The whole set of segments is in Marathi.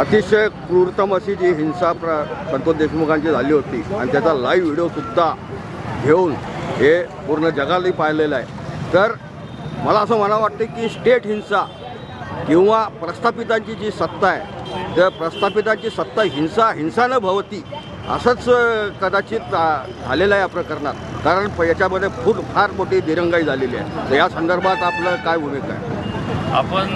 अतिशय क्रूरतम अशी जी हिंसा प्र संतोष देशमुखांची झाली होती आणि त्याचा लाईव्ह व्हिडिओसुद्धा घेऊन हे पूर्ण जगालाही पाहिलेलं आहे. तर मला असं मला वाटतं की स्टेट हिंसा किंवा प्रस्थापितांची जी सत्ता आहे त्या प्रस्थापितांची सत्ता हिंसा हिंसा न भवती असंच कदाचित झालेलं आहे या प्रकरणात. कारण याच्यामध्ये खूप फार मोठी दिरंगाई झालेली आहे. तर या संदर्भात आपलं काय भूमिका आहे? आपण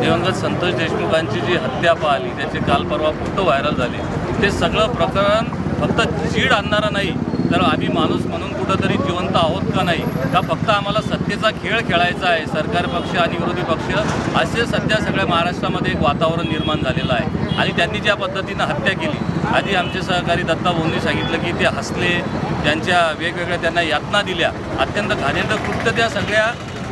दिवंगत संतोष देशमुखांची जी हत्या पाहिली त्याचे काल परवा फोटो व्हायरल झाले ते सगळं प्रकरण फक्त चीड आणणारं नाही तर आम्ही माणूस म्हणून कुठंतरी जिवंत आहोत का नाही का फक्त आम्हाला सत्तेचा खेळ खेळायचा आहे सरकार पक्ष आणि विरोधी पक्ष असे सध्या सगळ्या महाराष्ट्रामध्ये एक वातावरण निर्माण झालेलं आहे. आणि त्यांनी ज्या पद्धतीनं हत्या केली आधी आमचे सहकारी दत्ता भाऊंनी सांगितलं की ते हसले त्यांच्या वेगवेगळ्या त्यांना यातना दिल्या अत्यंत घाणेरडं कृत्य त्या सगळ्या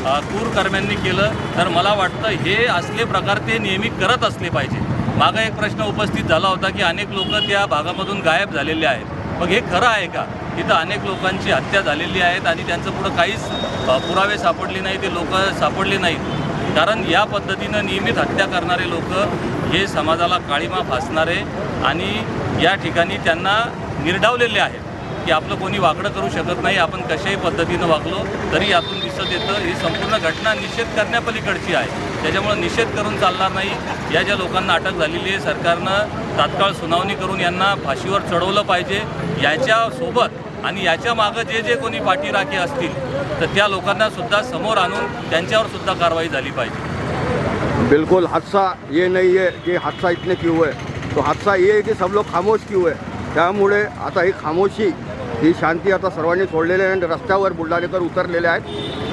कुरकर्म्यांनी कर्म्यांनी केलं तर मला वाटतं हे असले प्रकार ते नेहमी करत असले पाहिजे. मागं एक प्रश्न उपस्थित झाला होता की अनेक लोक त्या भागामधून गायब झालेले आहेत. मग हे खरं आहे का? इथं अनेक लोकांची हत्या झालेली आहेत आणि त्यांचं पुढं काहीच पुरावे सापडले नाही ते लोक सापडले नाहीत. कारण या पद्धतीनं नियमित हत्या करणारे लोक हे समाजाला काळीमा फासणारे आणि या ठिकाणी त्यांना निर्डावलेले आहेत. की आपलं कोणी वाकडं करू शकत नाही आपण कशाही पद्धतीनं वागलो तरी यातून दिसत येतं. ही संपूर्ण घटना निषेध करण्यापलीकडची आहे. त्याच्यामुळं निषेध करून चालणार नाही. या ज्या लोकांना अटक झालेली आहे सरकारनं तात्काळ सुनावणी करून यांना फाशीवर चढवलं पाहिजे. याच्यासोबत आणि याच्या मागं जे जे कोणी पाठीराखे असतील तर त्या लोकांना सुद्धा समोर आणून त्यांच्यावर सुद्धा कारवाई झाली पाहिजे. बिल्कुल हादसा ये नाही आहे की हादसा इतने क्यों है? तो हादसा ये है कि सब लोग खामोश क्यों है? त्यामुळे आता ही खामोशी ही शांती आता सर्वांनी सोडलेली आहे आणि रस्त्यावर बुलढाणेकर उतरलेले आहेत.